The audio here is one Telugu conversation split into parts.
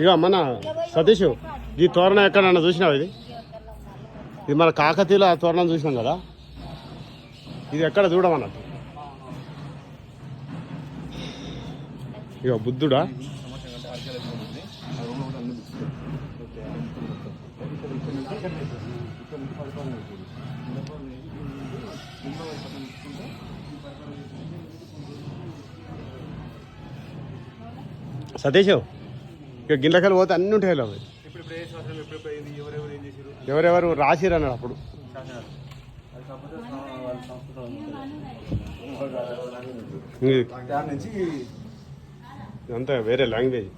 ఇక మన సతీష్ ఈ తోరణ ఎక్కడన్నా చూసినావు ఇది? ఇది మన కాకతీయుల తోరణం చూసినాం కదా? ఇది ఎక్కడ చూడమన్నట్టు? ఇక బుద్ధుడా? సతీష్ ఇక గిన్నెకలు పోతే అన్ని ఉంటాయి అవి ఎవరెవరు రాసిరు అన్నాడు అప్పుడు ఇదంతా వేరే లాంగ్వేజ్.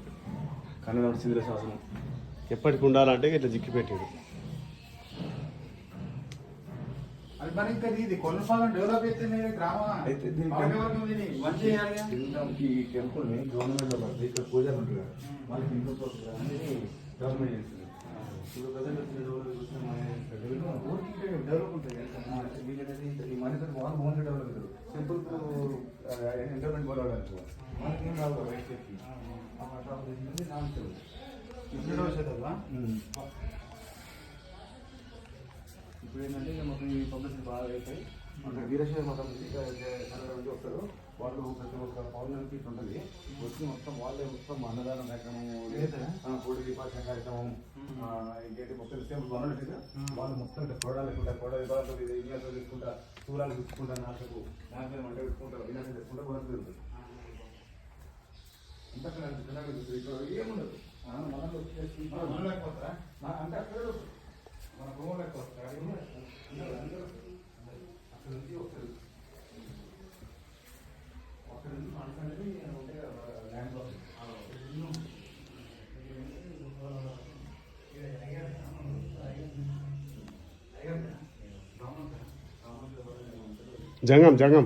కన్నడ ఎప్పటికి ఉండాలంటే ఇట్లా జిక్కి అయితే దీనికి- ఈ టెంపుల్ని గవర్నమెంట్లో పడుతుంది ఇక్కడ పూజలు వాళ్ళకి హిందూ అనేది గవర్నమెంట్ చేస్తుంది ఇప్పుడు ప్రజెంట్ వచ్చిన రోజులు చూస్తే మన ఊరికి డెవలప్ ఉంటుంది వీళ్ళకి ఈ మనిషి వాళ్ళు ఓన్ డెవలప్ అవుతారు సింపుల్ ఎంటర్మెంట్ కూడా మనకి ఏం రావు రైట్ చెప్పి అట్లా ఇప్పుడు ఏంటంటే ఇక మొత్తం ఈ పబ్లిసిటీ బాగా అయిపోయి అంటే వీరశైవ మతం నుంచి వస్తారు. వాళ్ళు ప్రతి ఒక్క పౌర్ణమికి ఉంటుంది. వచ్చి మొత్తం వాళ్ళే మొత్తం అన్నదాన కార్యక్రమం కోడి దీపాక్ష కార్యక్రమం ఇంకేంటి మొత్తం సేమ్ కదా. వాళ్ళు మొత్తం కోడాలు ఉంటారు కోడ విభాగాలు ఇది ఇండియాతో తీసుకుంటా సూరాలు తీసుకుంటా నాశకు నాశనం అంటే పెట్టుకుంటారు వినాశం చేసుకుంటా వరకు తిరుగుతారు అంతా. ఇక్కడ ఏముండదు. ఆ, మనలో వచ్చేసి మన? నా- అంటే అక్కడ మన భూములు లెక్క వస్తారు అది కూడా అందరూ అందరూ అక్కడ నుంచి వస్తారు అక్కడ నుంచి ఫండ్స్ అనేది ఉంటే ల్యాండ్ లో జంగం జంగం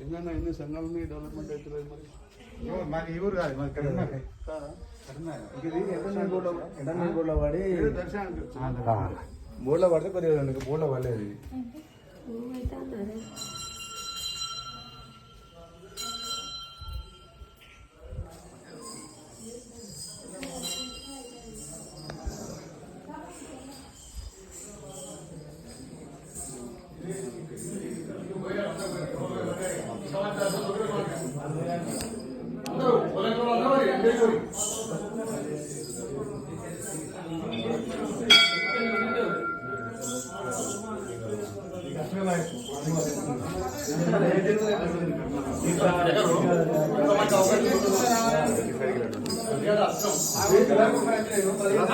కర్ణాటక నుంచి ఈ మహారాష్ట్ర ఊళ్ళో ఏంటన్నా ఎన్ని సంఘాలని డెవలప్మెంట్ అవుతుంది మరి ఎవరు? మాకు ఈ ఊరు కాదు మాది కరీంనగర్ కరీంనగర్. ఇది ఎంటర్నెట్ బోర్డులో ఎంటర్నెట్ బోర్డులో వాడి దర్శనానికి ఆ, బోర్డులో పడితే కొద్దిగా బోర్డులో పడలేదు ఇది అవకాశం